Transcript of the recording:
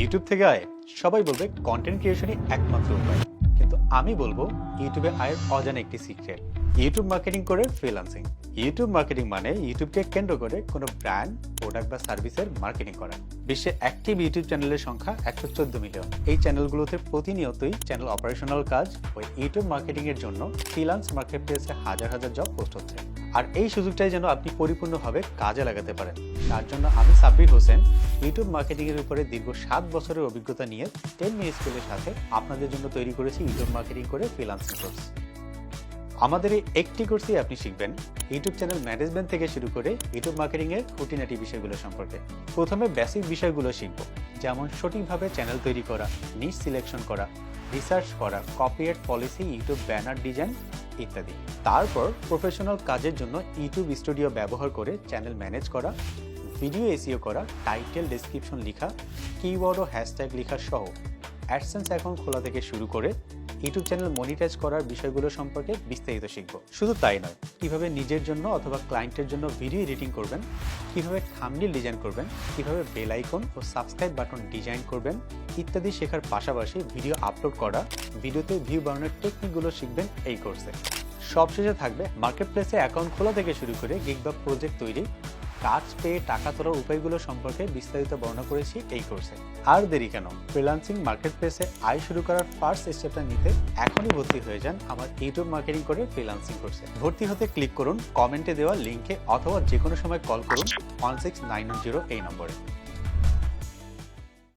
YouTube থেকে আয়, সবাই বলবে কন্টেন্ট ক্রিয়েশনই একমাত্র উপায়। কিন্তু আমি বলব ইউটিউবে আয়ের অজানা একটি সিক্রেট ইউটিউব মার্কেটিং করে ফ্রিল্যান্সিং ইউটিউব মার্কেটিং মানে ইউটিউবকে কেন্দ্র করে কোনো ব্র্যান্ড প্রোডাক্ট বা সার্ভিসের মার্কেটিং করা। বিশ্বে অ্যাক্টিভ ইউটিউব চ্যানেলের সংখ্যা একশো চোদ্দ মিলিয়ন এই চ্যানেলগুলোতে প্রতিনিয়তই চ্যানেল অপারেশনাল কাজ ও ইউটিউব মার্কেটিং এর জন্য ফ্রিল্যান্স মার্কেট প্লেসে হাজার হাজার জব পোস্ট হচ্ছে। আর এই সুযোগটাই যেন আপনি পরিপূর্ণভাবে কাজে লাগাতে পারেন। তার জন্য আমি সাব্বির হোসেন ইউটিউব মার্কেটিং এর উপরে দীর্ঘ সাত বছরের অভিজ্ঞতা নিয়ে টেন মিনিট স্কুলের সাথে আপনাদের জন্য তৈরি করেছি ইউটিউব মার্কেটিং করে ফ্রিল্যান্সিং কোর্স আমাদের এই একটি কোর্সে আপনি শিখবেন। ইউটিউব চ্যানেল ম্যানেজমেন্ট থেকে শুরু করে ইউটিউব মার্কেটিং এর খুঁটিনাটি বিষয়গুলো সম্পর্কে। প্রথমে বেসিক বিষয়গুলো শিখব। যেমন সঠিকভাবে চ্যানেল তৈরি করা নিচ সিলেকশন করা রিসার্চ করা copyright policy YouTube banner design ইত্যাদি। তারপর প্রফেশনাল কাজের জন্য ইউটিউব স্টুডিও ব্যবহার করে চ্যানেল ম্যানেজ করা ভিডিও এসিও করা টাইটেল ডেসক্রিপশন লেখা কিওয়ার্ড ও হ্যাশট্যাগ লেখা সহ। অ্যাডসেন্স অ্যাকাউন্ট খোলা থেকে শুরু করে ইউটিউব চ্যানেল মনিটাইজ করার বিষয়গুলো সম্পর্কে বিস্তারিত শিখব। শুধু তাই নয়, কীভাবে নিজের জন্য অথবা ক্লায়েন্টের জন্য ভিডিও এডিটিং করবেন, কীভাবে থাম্বনেল ডিজাইন করবেন, কীভাবে বেল আইকন ও সাবস্ক্রাইব বাটন ডিজাইন করবেন ইত্যাদি শেখার পাশাপাশি ভিডিও আপলোড করা ভিডিওতে ভিউ বানানোর টেকনিকগুলো শিখবেন এই কোর্সে সবশেষে থাকবে মার্কেট প্লেসে অ্যাকাউন্ট খোলা থেকে শুরু করে গিগ বা প্রজেক্ট তৈরি কাজ পেয়ে টাকা তোলার উপায়গুলো সম্পর্কে বিস্তারিত বর্ণনা করেছি এই কোর্সে। আর দেরি কেন? ফ্রিলান্সিং মার্কেট প্লেসে আয় শুরু করার ফার্স্ট স্টেপটা নিতে এখনই ভর্তি হয়ে যান আমার ইউটিউব মার্কেটিং করে ফ্রিলান্সিং কোর্সে ভর্তি হতে ক্লিক করুন কমেন্টে দেওয়া লিঙ্কে অথবা যে কোনো সময় কল করুন ওয়ান সিক্স নাইন জিরো এই নম্বরে।